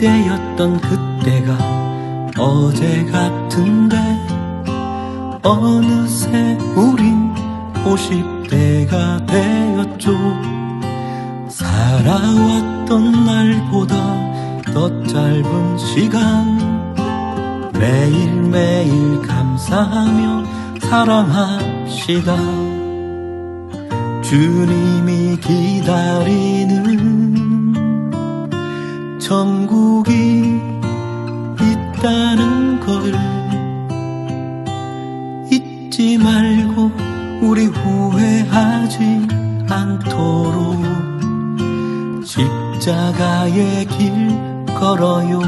이때였던 그때가 어제 같은데 어느새 우린 50대가 되었죠. 살아왔던 날보다 더 짧은 시간. 매일매일 감사하며 사랑합시다. 주님이 기다리는 천국이 있다는 걸 잊지 말고 우리 후회하지 않도록 십자가의 길 걸어요.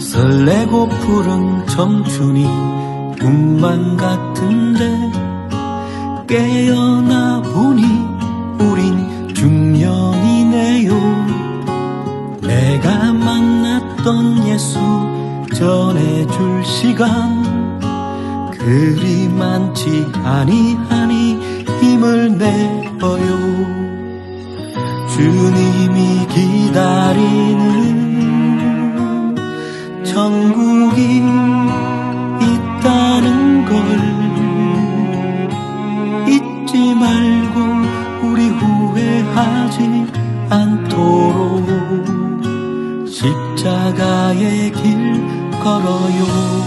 설레고 푸른 청춘이 꿈만 같은데 깨어나 보니 우린 중년이네요. 내가 만났던 예수 전해줄 시간 그리 많지 아니하니 힘을 내어요. 주님이 기다리는 천국이 하지 않도록 십자가의 길 걸어요.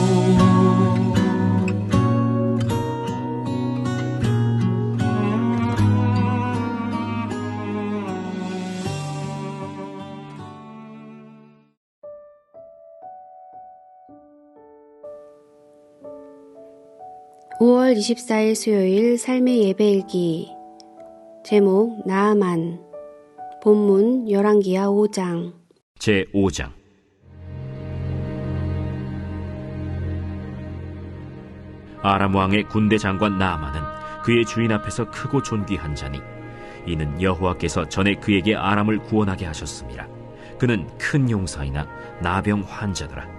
5월 24일 수요일 삶의 예배일기 제목 나아만 본문 열왕기하 5장 제 5장 아람 왕의 군대 장관 나아만은 그의 주인 앞에서 크고 존귀한 자니 이는 여호와께서 전에 그에게 아람을 구원하게 하셨습니다. 그는 큰 용사이나 나병 환자더라.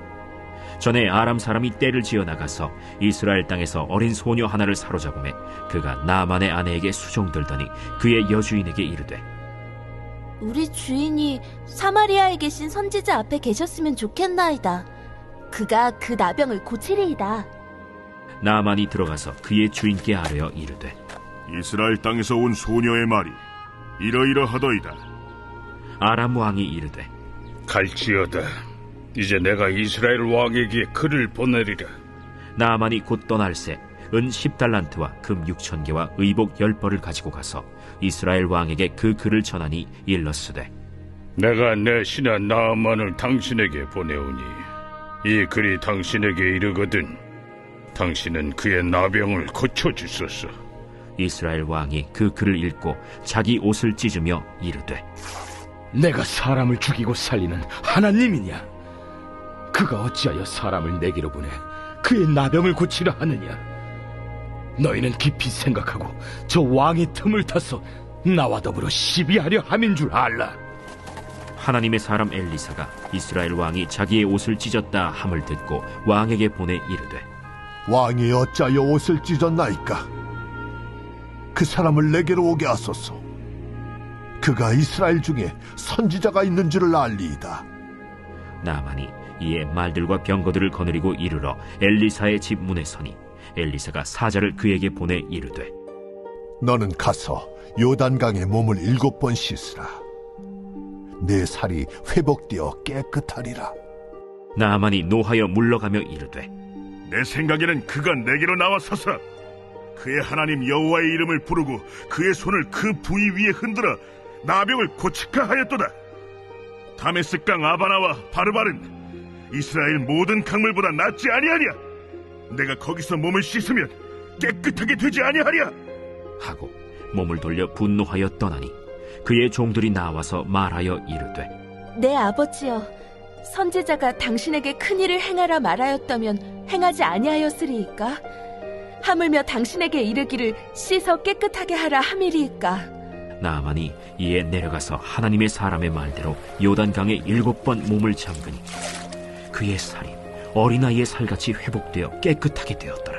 전에 아람 사람이 떼를 지어 나가서 이스라엘 땅에서 어린 소녀 하나를 사로잡음에 그가 나만의 아내에게 수종들더니 그의 여주인에게 이르되 우리 주인이 사마리아에 계신 선지자 앞에 계셨으면 좋겠나이다. 그가 그 나병을 고치리이다. 나만이 들어가서 그의 주인께 아뢰어 이르되 이스라엘 땅에서 온 소녀의 말이 이러이러하더이다. 아람 왕이 이르되 갈지어다. 이제 내가 이스라엘 왕에게 글을 보내리라. 나만이 곧 떠날새 은 10달란트와 금 6천 개와 의복 10벌을 가지고 가서 이스라엘 왕에게 그 글을 전하니 일렀으되 내가 내 신하 나아만을 당신에게 보내오니 이 글이 당신에게 이르거든 당신은 그의 나병을 고쳐 주소서. 이스라엘 왕이 그 글을 읽고 자기 옷을 찢으며 이르되 내가 사람을 죽이고 살리는 하나님이냐? 그가 어찌하여 사람을 내게로 보내 그의 나병을 고치려 하느냐? 너희는 깊이 생각하고 저 왕의 틈을 타서 나와 더불어 시비하려 함인 줄 알라. 하나님의 사람 엘리사가 이스라엘 왕이 자기의 옷을 찢었다 함을 듣고 왕에게 보내 이르되 왕이 어찌하여 옷을 찢었나이까? 그 사람을 내게로 오게 하소서. 그가 이스라엘 중에 선지자가 있는 줄을 알리이다. 나만이 이에 말들과 병거들을 거느리고 이르러 엘리사의 집 문에 서니 엘리사가 사자를 그에게 보내 이르되 너는 가서 요단강에 몸을 일곱 번 씻으라. 내 살이 회복되어 깨끗하리라. 나만이 노하여 물러가며 이르되 내 생각에는 그가 내게로 나와서서 그의 하나님 여호와의 이름을 부르고 그의 손을 그 부위 위에 흔들어 나병을 고치카 하였도다. 다메스강 아바나와 바르바른 이스라엘 모든 강물보다 낫지 아니하냐? 내가 거기서 몸을 씻으면 깨끗하게 되지 아니하랴? 하고 몸을 돌려 분노하여 떠나니 그의 종들이 나와서 말하여 이르되 내 아버지여, 선지자가 당신에게 큰 일을 행하라 말하였다면 행하지 아니하였으리이까? 하물며 당신에게 이르기를 씻어 깨끗하게 하라 함이리이까? 나아만이 이에 내려가서 하나님의 사람의 말대로 요단강에 일곱 번 몸을 잠그니 그의 살이 어린아이의 살같이 회복되어 깨끗하게 되었더라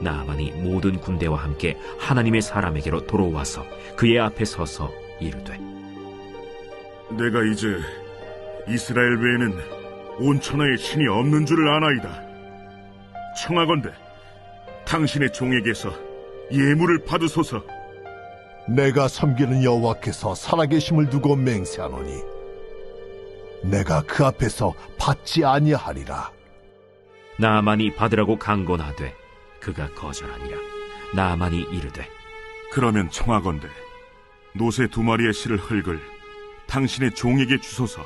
나아만이 모든 군대와 함께 하나님의 사람에게로 돌아와서 그의 앞에 서서 이르되 내가 이제 이스라엘 외에는 온 천하에 신이 없는 줄을 아나이다. 청하건대 당신의 종에게서 예물을 받으소서. 내가 섬기는 여호와께서 살아계심을 두고 맹세하노니 내가 그 앞에서 받지 아니하리라. 나아만이 받으라고 강권하되 그가 거절하니라 나아만이 이르되 그러면 청하건대 노새 두 마리의 실을 흙을 당신의 종에게 주소서.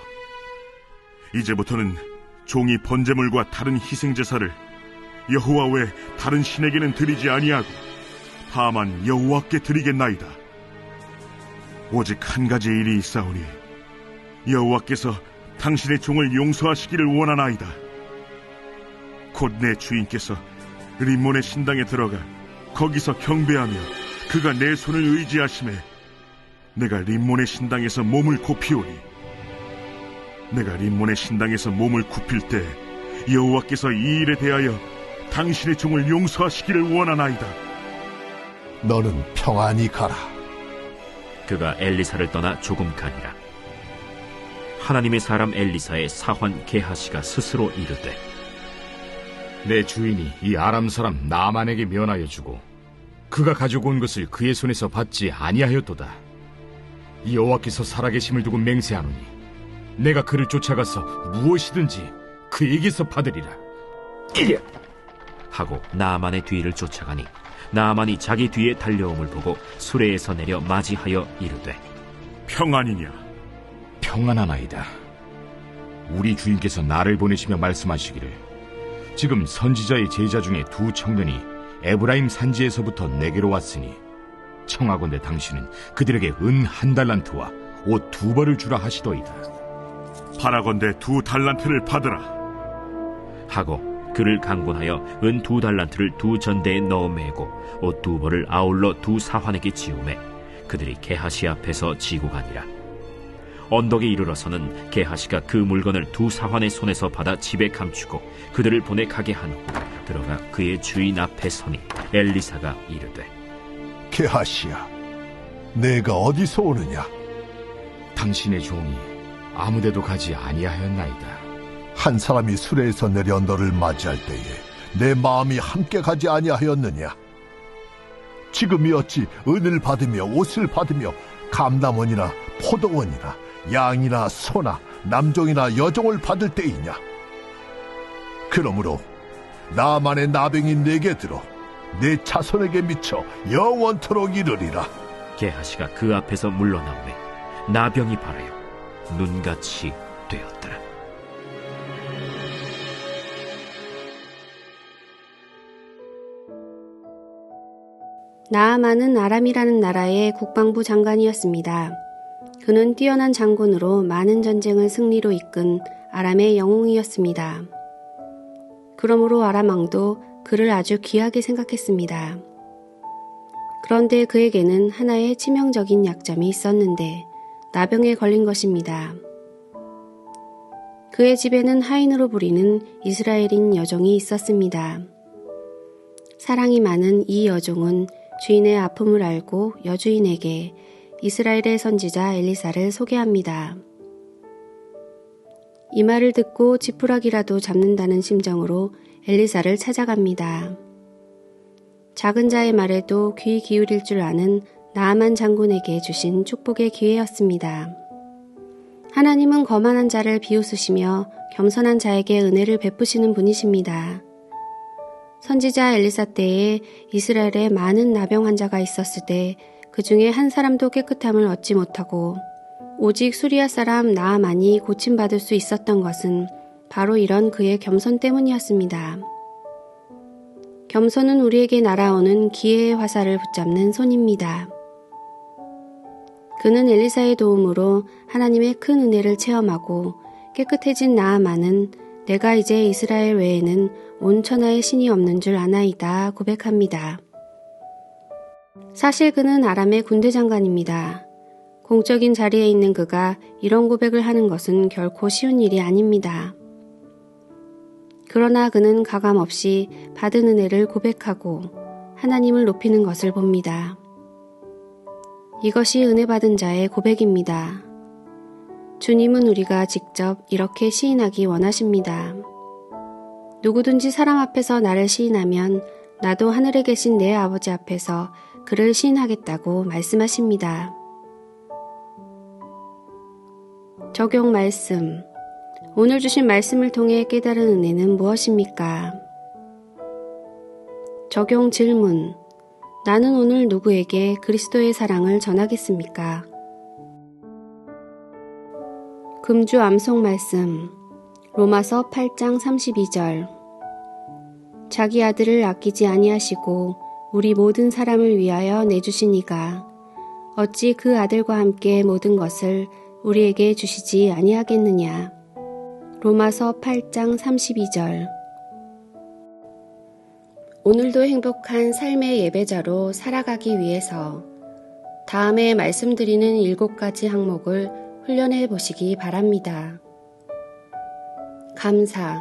이제부터는 종이 번제물과 다른 희생 제사를 여호와 외 다른 신에게는 드리지 아니하고 다만 여호와께 드리겠나이다. 오직 한 가지 일이 있사오니 여호와께서 당신의 종을 용서하시기를 원하나이다. 곧 내 주인께서 림몬의 신당에 들어가 거기서 경배하며 그가 내 손을 의지하심에 내가 림몬의 신당에서 몸을 굽히오니 내가 림몬의 신당에서 몸을 굽힐 때 여호와께서 이 일에 대하여 당신의 종을 용서하시기를 원하나이다. 너는 평안히 가라. 그가 엘리사를 떠나 조금 가니라 하나님의 사람 엘리사의 사환 게하시가 스스로 이르되 내 주인이 이 아람 사람 나만에게 면하여 주고 그가 가지고 온 것을 그의 손에서 받지 아니하였도다. 이 여호와께서 살아계심을 두고 맹세하노니 내가 그를 쫓아가서 무엇이든지 그에게서 받으리라. 하고 나아만의 뒤를 쫓아가니 나아만이 자기 뒤에 달려옴을 보고 수레에서 내려 맞이하여 이르되 평안이냐? 평안하나이다. 우리 주인께서 나를 보내시며 말씀하시기를 지금 선지자의 제자 중에 두 청년이 에브라임 산지에서부터 내게로 왔으니 청하건대 당신은 그들에게 은 한 달란트와 옷 두 벌을 주라 하시더이다. 바라건대 두 달란트를 받으라. 하고 그를 강권하여 은 두 달란트를 두 전대에 넣어 매고 옷 두 벌을 아울러 두 사환에게 지우매 그들이 게하시 앞에서 지고 가니라 언덕에 이르러서는 게하시가 그 물건을 두 사환의 손에서 받아 집에 감추고 그들을 보내 가게 한 후 들어가 그의 주인 앞에 서니 엘리사가 이르되 게하시야, 내가 어디서 오느냐? 당신의 종이 아무데도 가지 아니하였나이다. 한 사람이 수레에서 내려 너를 맞이할 때에 내 마음이 함께 가지 아니하였느냐? 지금이 어찌 은을 받으며 옷을 받으며 감남원이나 포도원이나 양이나 소나 남종이나 여종을 받을 때이냐? 그러므로 나만의 나병이 내게 들어 내 자손에게 미쳐 영원토록 이르리라. 게하시가 그 앞에서 물러나오매 나병이 발하여 눈같이 되었더라 나아만은 아람이라는 나라의 국방부 장관이었습니다. 그는 뛰어난 장군으로 많은 전쟁을 승리로 이끈 아람의 영웅이었습니다. 그러므로 아람 왕도 그를 아주 귀하게 생각했습니다. 그런데 그에게는 하나의 치명적인 약점이 있었는데 나병에 걸린 것입니다. 그의 집에는 하인으로 부리는 이스라엘인 여종이 있었습니다. 사랑이 많은 이 여종은 주인의 아픔을 알고 여주인에게 이스라엘의 선지자 엘리사를 소개합니다. 이 말을 듣고 지푸라기라도 잡는다는 심정으로 엘리사를 찾아갑니다. 작은 자의 말에도 귀 기울일 줄 아는 나아만 장군에게 주신 축복의 기회였습니다. 하나님은 거만한 자를 비웃으시며 겸손한 자에게 은혜를 베푸시는 분이십니다. 선지자 엘리사 때에 이스라엘에 많은 나병 환자가 있었을 때 그 중에 한 사람도 깨끗함을 얻지 못하고 오직 수리아 사람 나아만이 고침받을 수 있었던 것은 바로 이런 그의 겸손 때문이었습니다. 겸손은 우리에게 날아오는 기회의 화살을 붙잡는 손입니다. 그는 엘리사의 도움으로 하나님의 큰 은혜를 체험하고 깨끗해진 나아만은 내가 이제 이스라엘 외에는 온 천하에 신이 없는 줄 아나이다 고백합니다. 사실 그는 아람의 군대 장관입니다. 공적인 자리에 있는 그가 이런 고백을 하는 것은 결코 쉬운 일이 아닙니다. 그러나 그는 가감 없이 받은 은혜를 고백하고 하나님을 높이는 것을 봅니다. 이것이 은혜 받은 자의 고백입니다. 주님은 우리가 직접 이렇게 시인하기 원하십니다. 누구든지 사람 앞에서 나를 시인하면 나도 하늘에 계신 내 아버지 앞에서 그를 시인하겠다고 말씀하십니다. 적용 말씀. 오늘 주신 말씀을 통해 깨달은 은혜는 무엇입니까? 적용 질문. 나는 오늘 누구에게 그리스도의 사랑을 전하겠습니까? 금주 암송 말씀. 로마서 8장 32절. 자기 아들을 아끼지 아니하시고 우리 모든 사람을 위하여 내주신 이가 어찌 그 아들과 함께 모든 것을 우리에게 주시지 아니하겠느냐. 로마서 8장 32절. 오늘도 행복한 삶의 예배자로 살아가기 위해서 다음에 말씀드리는 일곱 가지 항목을 훈련해 보시기 바랍니다. 감사.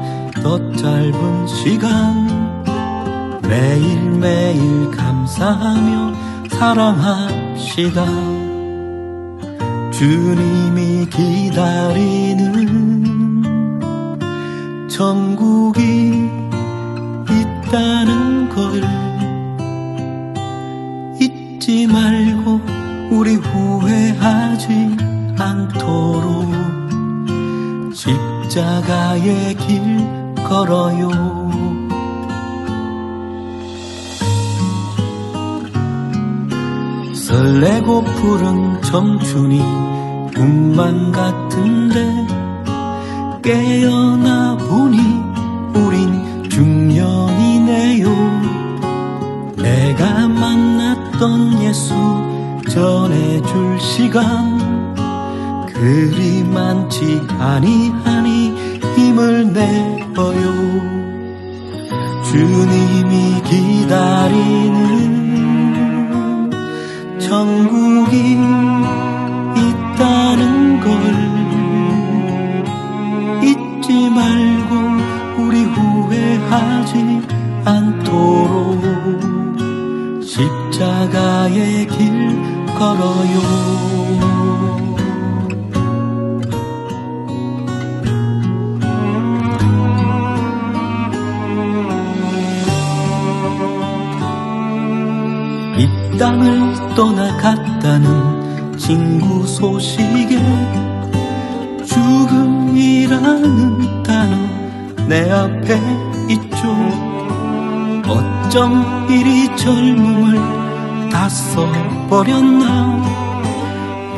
더 짧은 시간. 매일매일 감사하며 사랑합시다. 주님이 기다리는 천국이 있다는 걸 잊지 말고 우리 후회하지 않도록 십자가의 길 걸어요. 설레고 푸른 청춘이 꿈만 같은데 깨어나 보니 우린 중년이네요. 내가 만났던 예수 전해줄 시간 그리 많지 아니하니 힘을 내 어요 주님이 기다리는 천국이 있다는 걸 잊지 말고 우리 후회하지 않도록 십자가의 길 걸어요. 땅을 떠나갔다는 친구 소식에 죽음이라는 단어 내 앞에 있죠. 어쩜 이리 젊음을 다 써버렸나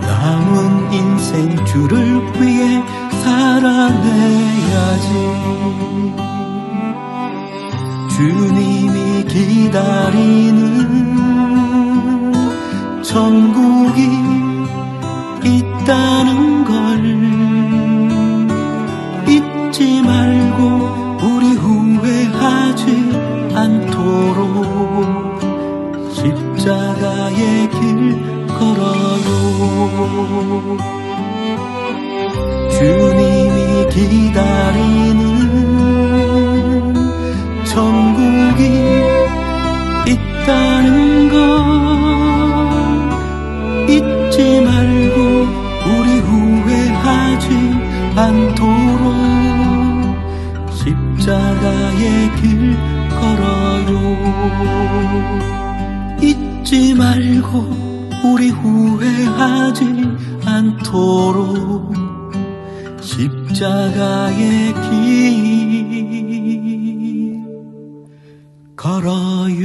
남은 인생 줄을 위해 살아내야지 주님이 기다리는 천국이 있다는 걸 잊지 말고 우리 후회하지 않도록 십자가의 길 걸어요. 주님이 기다리는 천국이 있다는 걸 않도록 십자가의 길 걸어요. 잊지 말고 우리 후회하지 않도록 십자가의 길 걸어요